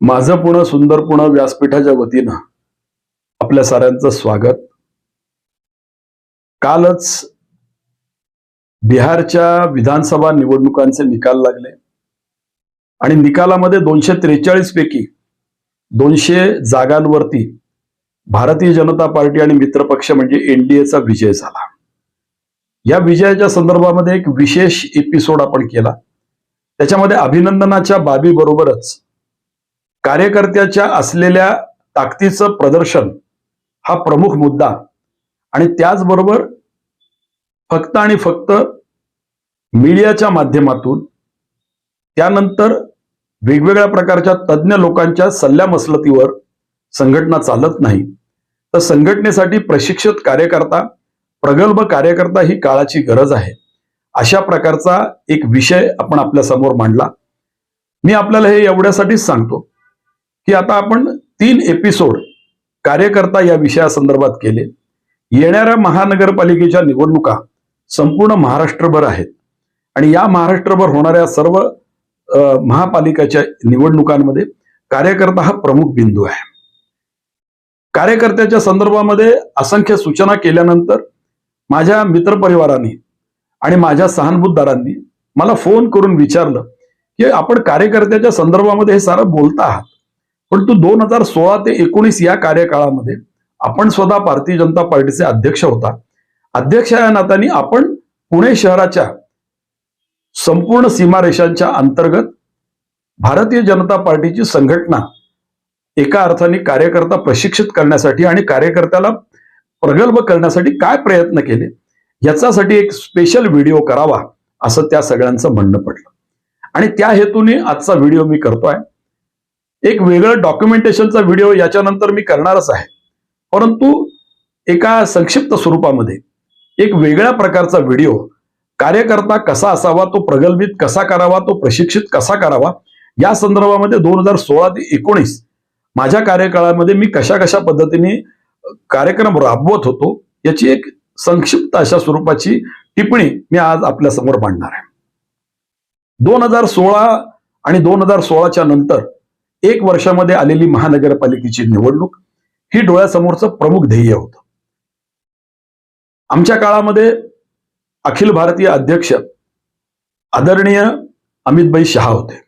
माझं पुणं सुंदर पुणं व्यासपीठाच्या वतीनं आपल्या साऱ्यांचं स्वागत. कालच बिहारच्या विधानसभा निवडणुकांचे निकाल लागले. आणि निकालामध्ये दोनशे त्रेचाळीस पैकी दोनशे जागांवरती भारतीय जनता पार्टी आणि मित्रपक्ष म्हणजे एनडीएचा विजय झाला. या विजयाच्या संदर्भामध्ये एक विशेष एपिसोड आपण केला. त्याच्यामध्ये अभिनंदनाच्या बाबी बरोबरच कार्यकर्त्याच्या असलेल्या ताकदीचं प्रदर्शन हा प्रमुख मुद्दा. आणि त्याचबरोबर फक्त आणि फक्त मीडियाच्या माध्यमातून त्यानंतर वेगवेगळ्या प्रकारच्या तज्ज्ञ लोकांच्या सल्ल्या मसलतीवर संघटना चालत नाही. तर संघटनेसाठी प्रशिक्षित कार्यकर्ता प्रगल्भ कार्यकर्ता ही काळाची गरज आहे. अशा प्रकारचा एक विषय आपण आपल्यासमोर मांडला. मी आपल्याला हे एवढ्यासाठीच सांगतो की आता आपण तीन एपिसोड कार्यकर्ता या विषयासंदर्भात केले. येणाऱ्या महानगरपालिकेच्या निवडणुका संपूर्ण महाराष्ट्रभर आहेत. आणि या महाराष्ट्रभर होणाऱ्या सर्व महापालिकाच्या निवडणुकांमध्ये कार्यकर्ता हा प्रमुख बिंदू आहे. कार्यकर्त्याच्या संदर्भामध्ये असंख्य सूचना केल्यानंतर माझ्या मित्रपरिवारांनी आणि माझ्या सहानुभूतदारांनी मला फोन करून विचारलं की आपण कार्यकर्त्याच्या संदर्भामध्ये हे सारं बोलता आहात. परंतु दोन हजार सोळा ते एकोणीस या कार्यकाळामध्ये आपण स्वतः भारतीय जनता पार्टीचे अध्यक्ष होता. अध्यक्ष या नात्याने आपण पुणे शहराच्या संपूर्ण सीमारेषांच्या अंतर्गत भारतीय जनता पार्टीची संघटना एका अर्थाने कार्यकर्ता प्रशिक्षित करण्यासाठी आणि कार्यकर्त्याला प्रगल्भ करण्यासाठी काय प्रयत्न केले याच्यासाठी एक स्पेशल व्हिडिओ करावा असं त्या सगळ्यांचं म्हणणं पडलं. आणि त्या हेतूने आजचा व्हिडिओ मी करतोय. एक वेगळं डॉक्युमेंटेशनचा व्हिडिओ याच्यानंतर मी करणारच आहे. परंतु एका संक्षिप्त स्वरूपामध्ये एक वेगळ्या प्रकारचा व्हिडिओ कार्यकर्ता कसा असावा तो प्रगल्भित कसा करावा तो प्रशिक्षित कसा करावा या संदर्भामध्ये दोन हजार सोळा ते एकोणीस माझ्या कार्यकाळामध्ये मी कशा कशा पद्धतीने कार्यक्रम राबवत होतो याची एक संक्षिप्त अशा स्वरूपाची टिप्पणी मी आज आपल्यासमोर मांडणार आहे. दोन हजार सोळा आणि दोन हजार सोळाच्या नंतर एक वर्षामध्ये आलेली महानगरपालिकेची निवडणूक ही डोळ्यासमोरचं प्रमुख ध्येय होतं. आमच्या काळामध्ये अखिल भारतीय अध्यक्ष आदरणीय अमितभाई शहा होते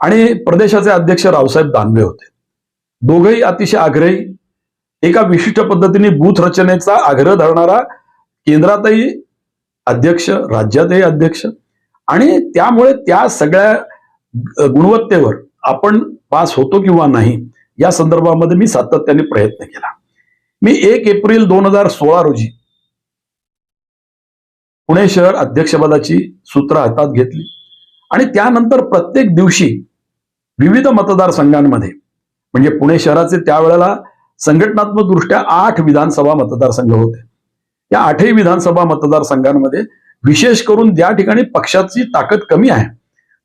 आणि प्रदेशाचे अध्यक्ष रावसाहेब दानवे होते. दोघही अतिशय आग्रही एका विशिष्ट पद्धतीने बूथ रचनेचा आग्रह धरणारा केंद्रातही अध्यक्ष राज्यातही अध्यक्ष आणि त्यामुळे त्या सगळ्या गुणवत्तेवर आपण पास होतो किंवा नाही या संदर्भामध्ये मी सातत्याने प्रयत्न केला. मी एक एप्रिल दोन हजार सोळा रोजी पुणे शहर अध्यक्षपदाची सूत्र हातात घेतली आणि त्यानंतर प्रत्येक दिवशी विविध मतदारसंघांमध्ये म्हणजे पुणे शहराचे त्यावेळेला संघटनात्मक दृष्ट्या आठ विधानसभा मतदारसंघ होते. या आठही विधानसभा मतदारसंघांमध्ये विशेष करून ज्या ठिकाणी पक्षाची ताकद कमी आहे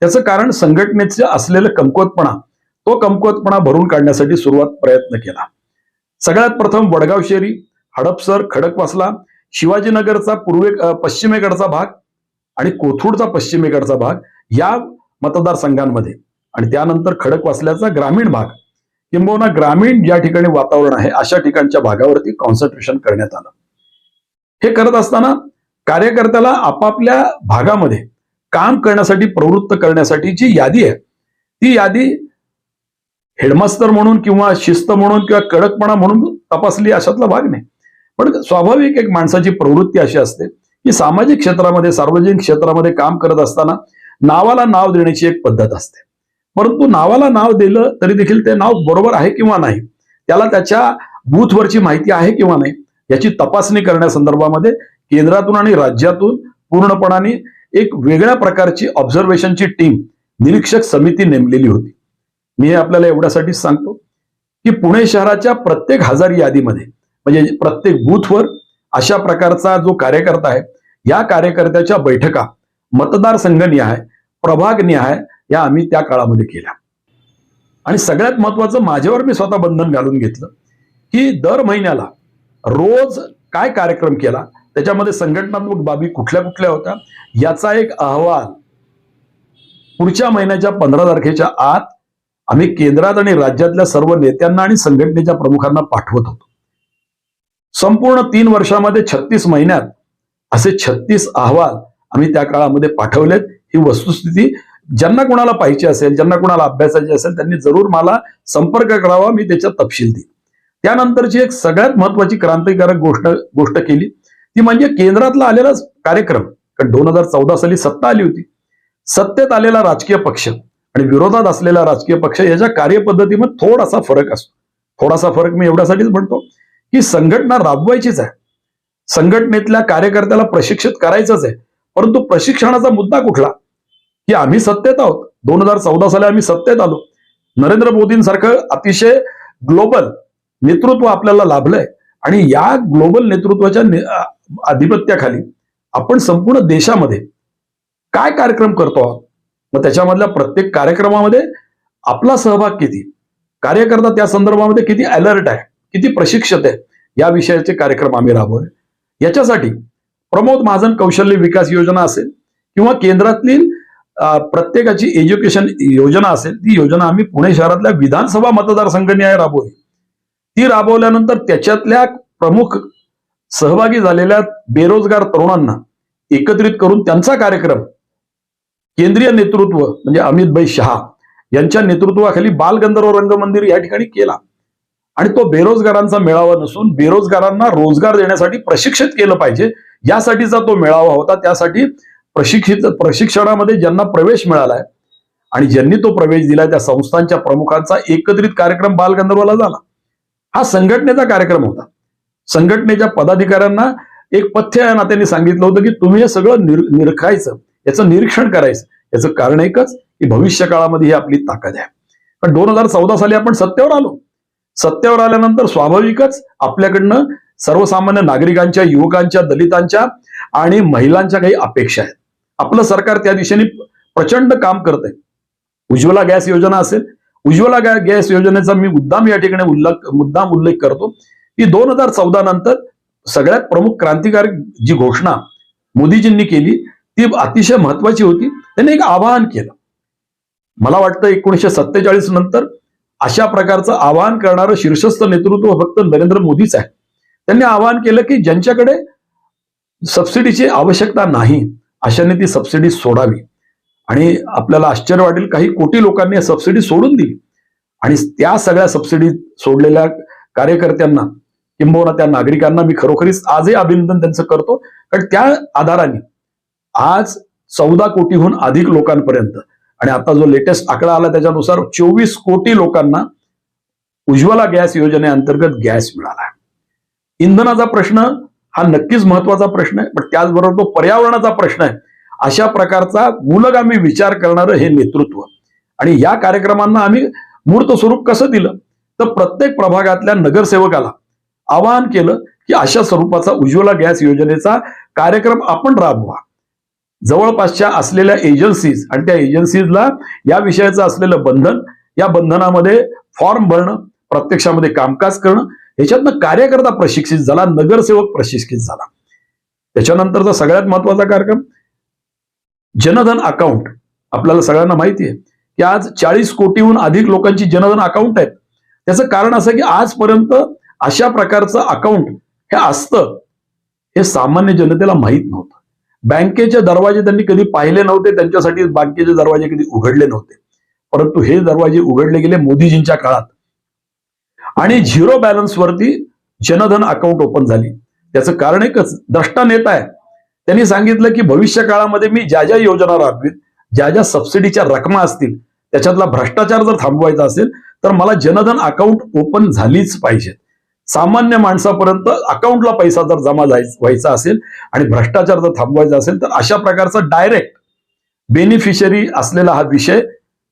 त्याचं कारण संघटनेचे असलेलं कमकुवतपणा तो कमकुवतपणा भरून काढण्यासाठी सुरुवात प्रयत्न केला. सगळ्यात प्रथम वडगाव शेरी हडपसर खडकवासला शिवाजीनगरचा पूर्वे पश्चिमेकडचा भाग आणि कोथरूडचा पश्चिमेकडचा भाग या मतदारसंघांमध्ये. आणि त्यानंतर खडकवासल्याचा ग्रामीण भाग. किंबहुना ग्रामीण ज्या ठिकाणी वातावरण आहे अशा ठिकाणच्या भागावरती कॉन्सन्ट्रेशन करण्यात आलं. हे करत असताना कार्यकर्त्याला आपापल्या भागामध्ये काम करण्यासाठी प्रवृत्त करण्यासाठी जी यादी आहे ती यादी हेडमास्तर म्हणून किंवा शिस्त म्हणून किंवा कडकपणा म्हणून तपासली अशातला भाग नाही. पण स्वाभाविक एक माणसाची प्रवृत्ती अशी असते की सामाजिक क्षेत्रामध्ये सार्वजनिक क्षेत्रामध्ये काम करत असताना नावाला नाव देण्याची एक पद्धत असते. परंतु नावाला नाव दिलं तरी देखील ते नाव बरोबर आहे किंवा नाही त्याला त्याच्या बूथवरची माहिती आहे किंवा नाही याची तपासणी करण्यासंदर्भामध्ये केंद्रातून आणि राज्यातून पूर्णपणाने एक वेगळ्या प्रकारची ऑब्झर्वेशनची टीम निरीक्षक समिती नेमलेली होती. मी हे आपल्याला एवढ्यासाठी सांगतो की पुणे शहराच्या प्रत्येक हजार यादीमध्ये म्हणजे प्रत्येक बूथवर अशा प्रकारचा जो कार्यकर्ता आहे या कार्यकर्त्याच्या बैठका मतदारसंघनिहाय प्रभागनिहाय या आम्ही त्या काळामध्ये केल्या. आणि सगळ्यात महत्वाचं माझ्यावर मी स्वतः बंधन घालून घेतलं की दर महिन्याला रोज काय कार्यक्रम केला त्याच्यामध्ये संघटनात्मक बाबी कुठल्या कुठल्या होत्या? याचा एक अहवाल पुढच्या महिन्याच्या पंधरा तारखेच्या आत आम्ही केंद्रात आणि राज्यातल्या सर्व नेत्यांना आणि संघटनेच्या प्रमुखांना पाठवत होतो. संपूर्ण तीन वर्षामध्ये छत्तीस महिन्यात असे छत्तीस अहवाल आम्ही त्या काळामध्ये पाठवलेत. ही वस्तुस्थिती ज्यांना कोणाला पाहिजे असेल ज्यांना कोणाला अभ्यासाची असेल त्यांनी जरूर मला संपर्क करावा मी त्याच्यात तपशील देईन. त्यानंतरची एक सगळ्यात महत्वाची क्रांतिकारक गोष्ट गोष्ट केली. ती म्हणजे केंद्रातला आलेला कार्यक्रम. कारण दोन हजार चौदा साली सत्ता आली होती. सत्तेत आलेला राजकीय पक्ष आणि विरोधात असलेला राजकीय पक्ष याच्या कार्यपद्धतीमध्ये थोडासा फरक असतो. थोडासा फरक मी एवढ्यासाठीच म्हणतो की संघटना राबवायचीच आहे. संघटनेतल्या कार्यकर्त्याला प्रशिक्षित करायचंच आहे. परंतु प्रशिक्षणाचा मुद्दा कुठला? की आम्ही सत्तेत आहोत. दोन हजार चौदा साली आम्ही सत्तेत आलो. नरेंद्र मोदींसारखं अतिशय ग्लोबल नेतृत्व आपल्याला लाभलंय. आणि या ग्लोबल नेतृत्वाच्या आधिपत्याखाली आपण संपूर्ण देशामध्ये काय कार्यक्रम करतो आहोत? मग त्याच्यामधल्या प्रत्येक कार्यक्रमामध्ये आपला सहभाग किती? कार्यकर्ता त्या संदर्भामध्ये किती अलर्ट आहे? किती प्रशिक्षित आहे? या विषयाचे कार्यक्रम आम्ही राबवले याच्यासाठी प्रमोद महाजन कौशल्य विकास योजना असेल किंवा केंद्रातील प्रत्येकाची एज्युकेशन योजना असेल ती योजना आम्ही पुणे शहरातल्या विधानसभा मतदारसंघनिहाय राबवली. ती राबवल्यानंतर त्याच्यातल्या प्रमुख सहभागी झालेल्या बेरोजगार तरुणांना एकत्रित करून त्यांचा कार्यक्रम केंद्रीय नेतृत्व म्हणजे अमित भाई शहा यांच्या नेतृत्वाखाली बालगंधर्व रंगमंदिर या ठिकाणी केला. आणि तो बेरोजगारांचा मेळावा नसून बेरोजगारांना रोजगार देण्यासाठी प्रशिक्षित केलं पाहिजे. यासाठीचा तो मेळावा होता. त्यासाठी प्रशिक्षित प्रशिक्षणामध्ये ज्यांना प्रवेश मिळालाय आणि ज्यांनी तो प्रवेश दिला त्या संस्थांच्या प्रमुखांचा एकत्रित कार्यक्रम बालगंधर्वला झाला. हा संघटनेचा कार्यक्रम होता. संघटनेच्या पदाधिकाऱ्यांना एक पथ्य या नात्याने सांगितलं होतं की तुम्ही हे सगळं निर निरखायचं याचं निरीक्षण करायचं. याचं कारण एकच की भविष्य काळामध्ये ही आपली ताकद आहे. पण दोन हजार चौदा साली आपण सत्तेवर आलो. सत्तेवर आल्यानंतर स्वाभाविकच आपल्याकडनं सर्वसामान्य नागरिकांच्या युवकांच्या दलितांच्या आणि महिलांच्या काही अपेक्षा आहेत. आपलं सरकार त्या दिशेने प्रचंड काम करतंय. उज्ज्वला गॅस योजना असेल. उज्ज्वला गॅस योजनेचा मी मुद्दाम या ठिकाणी उल्लेख मुद्दाम उल्लेख करतो. ही दोन हजार चौदा नंतर सगळ्यात प्रमुख क्रांतिकारक जी घोषणा मोदीजींनी केली ती अतिशय महत्वाची होती. त्यांनी एक आवाहन केलं. मला वाटतं एकोणीशे सत्तेचाळीस नंतर अशा प्रकारचं आवाहन करणारं शीर्षस्थ नेतृत्व फक्त नरेंद्र मोदीच आहे. त्यांनी आवाहन केलं की ज्यांच्याकडे सबसिडीची आवश्यकता नाही अशाने ती सबसिडी सोडावी. आणि आपल्याला आश्चर्य वाटेल काही कोटी लोकांनी सबसिडी सोडून दिली. आणि त्या सगळ्या सबसिडी सोडलेल्या कार्यकर्त्यांना किंबहुना त्या नागरिकांना मी खरोखरीच आजही अभिनंदन त्यांचं करतो. कारण त्या आधाराने आज चौदा कोटीहून अधिक लोकांपर्यंत आणि आता जो लेटेस्ट आकडा आला त्याच्यानुसार चोवीस कोटी लोकांना उज्ज्वला गॅस योजनेअंतर्गत गॅस मिळाला. इंधनाचा प्रश्न हा नक्कीच महत्त्वाचा प्रश्न आहे पण त्याचबरोबर तो पर्यावरणाचा प्रश्न आहे. अशा प्रकारचा मूलगामी विचार करणारं हे नेतृत्व. आणि या कार्यक्रमांना आम्ही मूर्त स्वरूप कसं दिलं? तर प्रत्येक प्रभागातल्या नगरसेवकाला आवाहन केलं की अशा स्वरूपाचा उज्ज्वला गॅस योजनेचा कार्यक्रम आपण राबवा. जवळपासच्या असलेल्या एजन्सीज आणि त्या एजन्सीजला या विषयाचं असलेलं बंधन या बंधनामध्ये फॉर्म भरणं प्रत्यक्षामध्ये कामकाज करणं ह्याच्यातनं कार्यकर्ता प्रशिक्षित झाला नगरसेवक प्रशिक्षित झाला. त्याच्यानंतरचा सगळ्यात महत्त्वाचा कार्यक्रम जनधन अकाउंट आपल्याला सगळ्यांना माहिती आहे की आज चाळीस कोटीहून अधिक लोकांची जनधन अकाउंट आहेत. त्याचं कारण असं की आजपर्यंत अशा प्रकारचं अकाउंट हे असतं हे सामान्य जनतेला माहीत नव्हतं. बँकेचे दरवाजे त्यांनी कधी पाहिले नव्हते त्यांच्यासाठी बँकेचे दरवाजे कधी उघडले नव्हते. परंतु हे दरवाजे उघडले गेले मोदीजींच्या काळात. आणि झिरो बॅलन्सवरती जनधन अकाउंट ओपन झाली. त्याचं कारण एकच द्रष्टा नेता आहे. त्यांनी सांगितलं की भविष्य काळामध्ये मी ज्या ज्या योजना राबवीत ज्या ज्या सबसिडीच्या रकमा असतील त्याच्यातला भ्रष्टाचार जर थांबवायचा असेल तर मला जनधन अकाउंट ओपन झालीच पाहिजे सामान्य माणसापर्यंत अकाउंटला पैसा जर जमा व्हायचा असेल आणि भ्रष्टाचार जर थांबवायचा असेल तर अशा प्रकारचा डायरेक्ट बेनिफिशरी असलेला हा विषय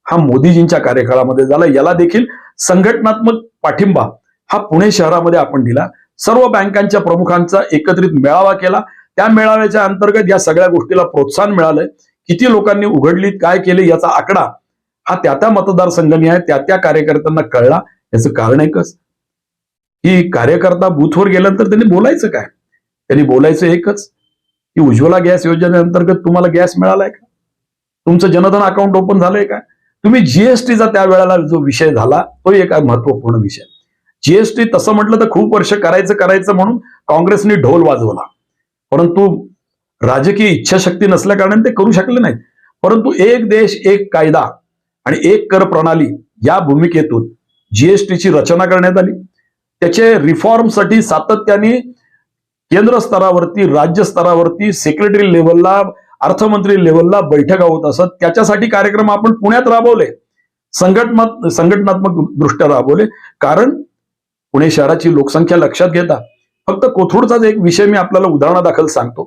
हा मोदीजींच्या कार्यकाळामध्ये झाला. याला देखील संघटनात्मक पाठिंबा हा पुणे शहरामध्ये आपण दिला. सर्व बँकांच्या प्रमुखांचा एकत्रित मेळावा केला. त्या मेळाव्याच्या अंतर्गत या सगळ्या गोष्टीला प्रोत्साहन मिळालंय. किती लोकांनी उघडली काय केले याचा आकडा हा त्या त्या मतदारसंघानी आहे त्या त्या कार्यकर्त्यांना कळला. याचं कारण एकच की कार्यकर्ता बूथवर गेल्यानंतर त्यांनी बोलायचं काय? त्यांनी बोलायचं एकच की उज्ज्वला गॅस योजनेअंतर्गत तुम्हाला गॅस मिळालाय का? तुमचं जनधन अकाउंट ओपन झालंय का? तुम्ही जीएसटीचा त्यावेळेला जो विषय झाला तो एक महत्त्वपूर्ण विषय. जीएसटी तसं म्हटलं तर खूप वर्ष करायचं करायचं म्हणून काँग्रेसने ढोल वाजवला. परंतु राजकीय इच्छाशक्ती नसल्या कारणाने ते करू शकले नाहीत. परंतु एक देश एक कायदा आणि एक कर प्रणाली या भूमिकेतून जीएसटीची रचना करण्यात आली. त्याचे रिफॉर्मसाठी सातत्याने केंद्र स्तरावरती राज्य स्तरावरती सेक्रेटरी लेवलला अर्थमंत्री लेवलला बैठका होत असत. त्याच्यासाठी कार्यक्रम आपण पुण्यात राबवले. संघटना संघटनात्मक दृष्ट्या राबवले. कारण पुणे शहराची लोकसंख्या लक्षात घेता फक्त कोथरूडचाच एक विषय मी आपल्याला उदाहरणादाखल सांगतो.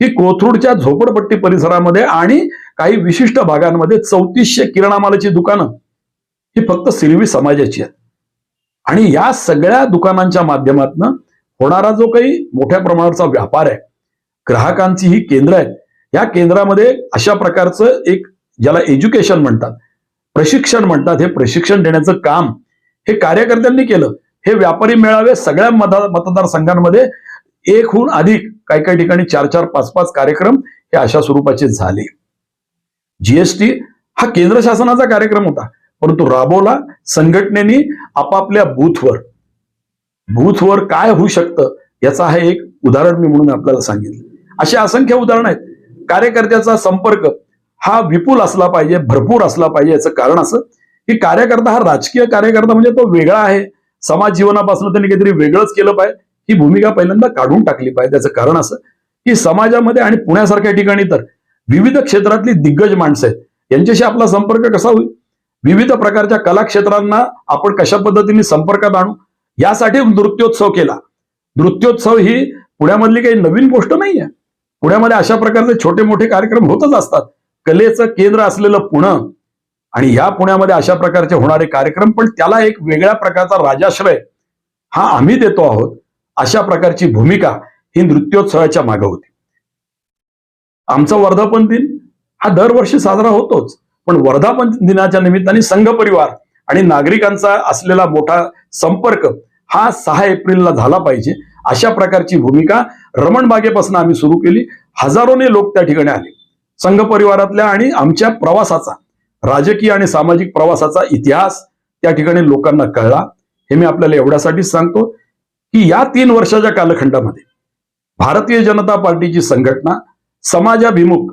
की कोथरूडच्या झोपडपट्टी परिसरामध्ये आणि काही विशिष्ट भागांमध्ये चौतीसशे किराणामालाची दुकानं ही फक्त सिरवी समाजाची आहेत. आणि या सगळ्या दुकानांच्या माध्यमातून होणारा जो काही मोठ्या प्रमाणाचा व्यापार आहे ग्राहकांची ही केंद्र आहेत या केंद्रामध्ये अशा प्रकारचं एक ज्याला एज्युकेशन म्हणतात प्रशिक्षण म्हणतात हे प्रशिक्षण देण्याचं काम हे कार्यकर्त्यांनी केलं. हे व्यापारी मेळावे सगळ्या मतदार मतदारसंघांमध्ये एकहून अधिक काही काही ठिकाणी चार चार पाच पाच कार्यक्रम हे अशा स्वरूपाचे झाले. जीएसटी हा केंद्र शासनाचा कार्यक्रम होता. परंतु राबवला संघटनेनी आपापल्या बूथवर. बूथवर काय होऊ शकतं याचा हा एक उदाहरण मी म्हणून आपल्याला सांगितलं. अशी असंख्य उदाहरण आहेत. कार्यकर्त्याचा संपर्क हा विपुल असला पाहिजे भरपूर असला पाहिजे याचं कारण असं की कार्यकर्ता हा राजकीय कार्यकर्ता म्हणजे तो वेगळा आहे. समाज जीवनापासून त्यांनी काहीतरी वेगळंच केलं पाहिजे. ही भूमिका पहिल्यांदा काढून टाकली पाहिजे. त्याचं कारण असं की समाजामध्ये आणि पुण्यासारख्या ठिकाणी तर विविध क्षेत्रातली दिग्गज माणसं आहेत. यांच्याशी आपला संपर्क कसा होईल? विविध प्रकारच्या कलाक्षेत्रांना आपण कशा पद्धतीने संपर्कात आणू? यासाठी नृत्योत्सव केला. नृत्योत्सव ही पुण्यामधली काही नवीन गोष्ट नाहीये. पुण्यामध्ये अशा प्रकारचे छोटे मोठे कार्यक्रम होतच असतात. कलेचं केंद्र असलेलं पुणे आणि ह्या पुण्यामध्ये अशा प्रकारचे होणारे कार्यक्रम पण त्याला एक वेगळ्या प्रकारचा राजाश्रय हा आम्ही देतो आहोत. अशा प्रकारची भूमिका ही नृत्योत्सवाच्या मागे होती. आमचा वर्धापन दिन हा दरवर्षी साजरा होतोच. पण वर्धापन दिनाच्या निमित्ताने संघ परिवार आणि नागरिकांचा असलेला मोठा संपर्क हा सहा एप्रिलला झाला पाहिजे. अशा प्रकारची भूमिका रमण बागेपासून आम्ही सुरू केली. हजारोने लोक त्या ठिकाणी आले. संघ परिवारातल्या आणि आमच्या प्रवासाचा राजकीय आणि सामाजिक प्रवासाचा इतिहास त्या ठिकाणी लोकांना कळला. हे मी आपल्याला एवढ्यासाठीच सांगतो की या तीन वर्षाच्या कालखंडामध्ये भारतीय जनता पार्टीची संघटना समाजाभिमुख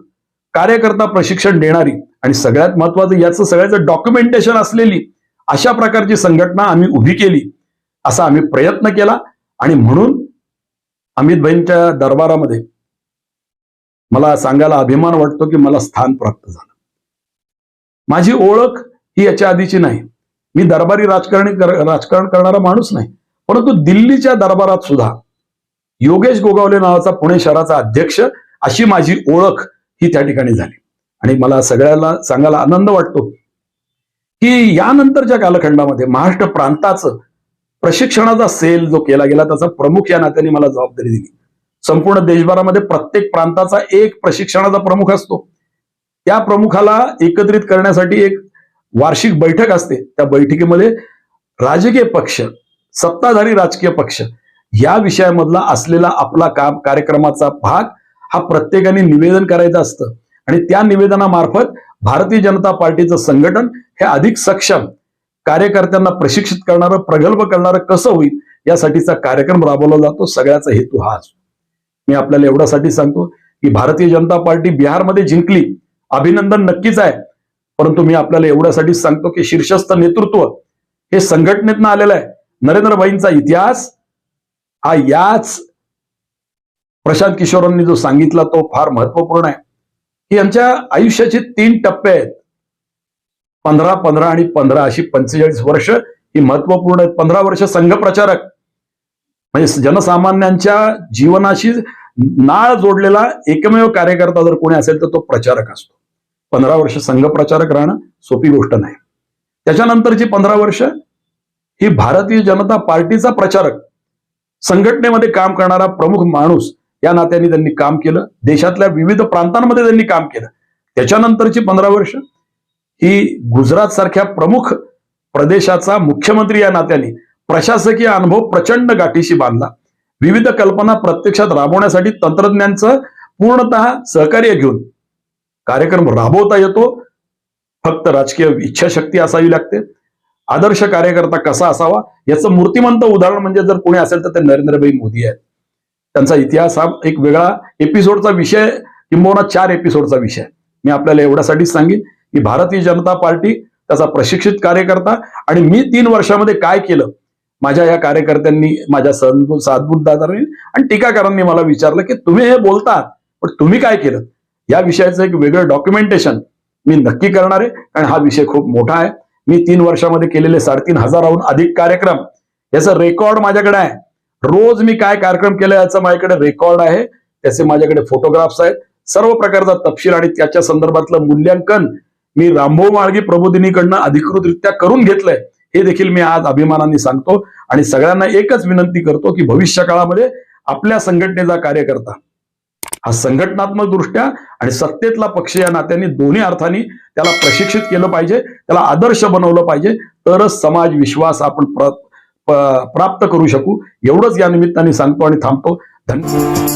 कार्यकर्ता प्रशिक्षण देणारी आणि सगळ्यात महत्वाचं याचं सगळ्याचं डॉक्युमेंटेशन असलेली अशा प्रकारची संघटना आम्ही उभी केली असा आम्ही प्रयत्न केला. आणि म्हणून अमित भाईंच्या दरबारामध्ये मला सांगायला अभिमान वाटतो की मला स्थान प्राप्त झालं. माझी ओळख ही याच्या आधीची नाही. मी दरबारी राजकारणी राजकारण करणारा माणूस नाही. परंतु दिल्लीच्या दरबारात सुद्धा योगेश गोगावले नावाचा पुणे शहराचा अध्यक्ष अशी माझी ओळख ही त्या ठिकाणी झाली. आणि मला सगळ्याला सांगायला आनंद वाटतो की यानंतरच्या कालखंडामध्ये महाराष्ट्र प्रांताचं प्रशिक्षणाचा सेल जो केला गेला त्याचा प्रमुख या नात्याने मला जबाबदारी दिली. संपूर्ण देशभरामध्ये प्रत्येक प्रांताचा एक प्रशिक्षणाचा प्रमुख असतो. त्या प्रमुखाला एकत्रित करण्यासाठी एक वार्षिक बैठक असते. त्या बैठकीमध्ये राजकीय पक्ष सत्ताधारी राजकीय पक्ष या विषयामधला असलेला आपला काम कार्यक्रमाचा भाग हा प्रत्येकाने निवेदन करायचं असतं. आणि त्या निवेदनामार्फत भारतीय जनता पार्टीचं संघटन हे अधिक सक्षम कार्यकर्त्यांना प्रशिक्षित करणारं प्रगल्भ करणारं कसं होईल यासाठीचा कार्यक्रम राबवला जातो. सगळ्याचा हेतू हा असतो मी आपल्याला एवढ्यासाठी सांगतो की भारतीय जनता पार्टी बिहारमध्ये जिंकली. अभिनंदन नक्कीच आहे. परंतु मी आपल्याला एवढ्यासाठी सांगतो की शीर्षस्थ नेतृत्व हे संघटनेतनं आलेलं आहे. नरेंद्र भाईंचा इतिहास हा याच प्रशांत किशोरांनी जो सांगितला तो फार महत्त्वपूर्ण आहे. की यांच्या आयुष्याचे तीन टप्पे आहेत. पंधरा पंधरा आणि पंधरा अशी पंचेचाळीस वर्ष ही महत्त्वपूर्ण आहेत. पंधरा वर्ष संघ प्रचारक म्हणजे जनसामान्यांच्या जीवनाशी नाळ जोडलेला एकमेव कार्यकर्ता जर कोणी असेल तर तो प्रचारक असतो. पंधरा वर्ष संघ प्रचारक राहणं सोपी गोष्ट नाही. त्याच्यानंतरची पंधरा वर्ष ही भारतीय जनता पार्टीचा प्रचारक. संघटनेमध्ये काम करणारा प्रमुख माणूस या नात्याने त्यांनी काम केलं. देशातल्या विविध प्रांतांमध्ये त्यांनी काम केलं. त्याच्यानंतरची पंधरा वर्ष ही गुजरात सारख्या प्रमुख प्रदेशाचा मुख्यमंत्री या नात्याने प्रशासकीय अनुभव प्रचंड गाठीशी बांधला. विविध कल्पना प्रत्यक्षात राबवण्यासाठी तंत्रज्ञांचं पूर्णतः सहकार्य घेऊन कार्यक्रम राबवता येतो. फक्त राजकीय इच्छाशक्ती असावी लागते. आदर्श कार्यकर्ता कसा असावा याचं मूर्तिमंत उदाहरण म्हणजे जर कोणी असेल तर ते नरेंद्रभाई मोदी आहेत. त्यांचा इतिहास हा एक वेगळा एपिसोडचा विषय किंबहुना चार एपिसोडचा विषय मी आपल्याला एवढ्यासाठीच सांगेन की भारतीय जनता पार्टी त्याचा प्रशिक्षित कार्यकर्ता आणि मी तीन वर्षामध्ये काय केलं माझ्या या कार्यकर्त्यांनी माझ्या सद्बु सातबुद्धादारांनी आणि टीकाकारांनी मला विचारलं की तुम्ही हे बोलतात पण तुम्ही काय केलं? या विषयाचं एक वेगळं डॉक्युमेंटेशन मी नक्की करणार आहे कारण हा विषय खूप मोठा आहे. मी तीन वर्षामध्ये केलेले साडेतीन हजाराहून अधिक कार्यक्रम याचं रेकॉर्ड माझ्याकडे आहे. रोज मी काय कार्यक्रम केला याचं माझ्याकडे रेकॉर्ड आहे. त्याचे माझ्याकडे फोटोग्राफ्स आहेत. सर्व प्रकारचा तपशील आणि त्याच्या संदर्भातलं मूल्यांकन मी रामभाऊ माळगी प्रबोधिनीकडनं अधिकृतरित्या करून घेतलंय. हे देखील मी आज अभिमानाने सांगतो आणि सगळ्यांना एकच विनंती करतो की भविष्य काळामध्ये आपल्या संघटनेचा कार्यकर्ता हा संघटनात्मक दृष्ट्या आणि सत्तेतला पक्ष या नात्याने दोन्ही अर्थाने त्याला प्रशिक्षित केलं पाहिजे त्याला आदर्श बनवलं पाहिजे. तरच समाज विश्वास आपण प्र- प्राप्त करू शकू. एवढंच या निमित्ताने सांगतो आणि थांबतो. धन्यवाद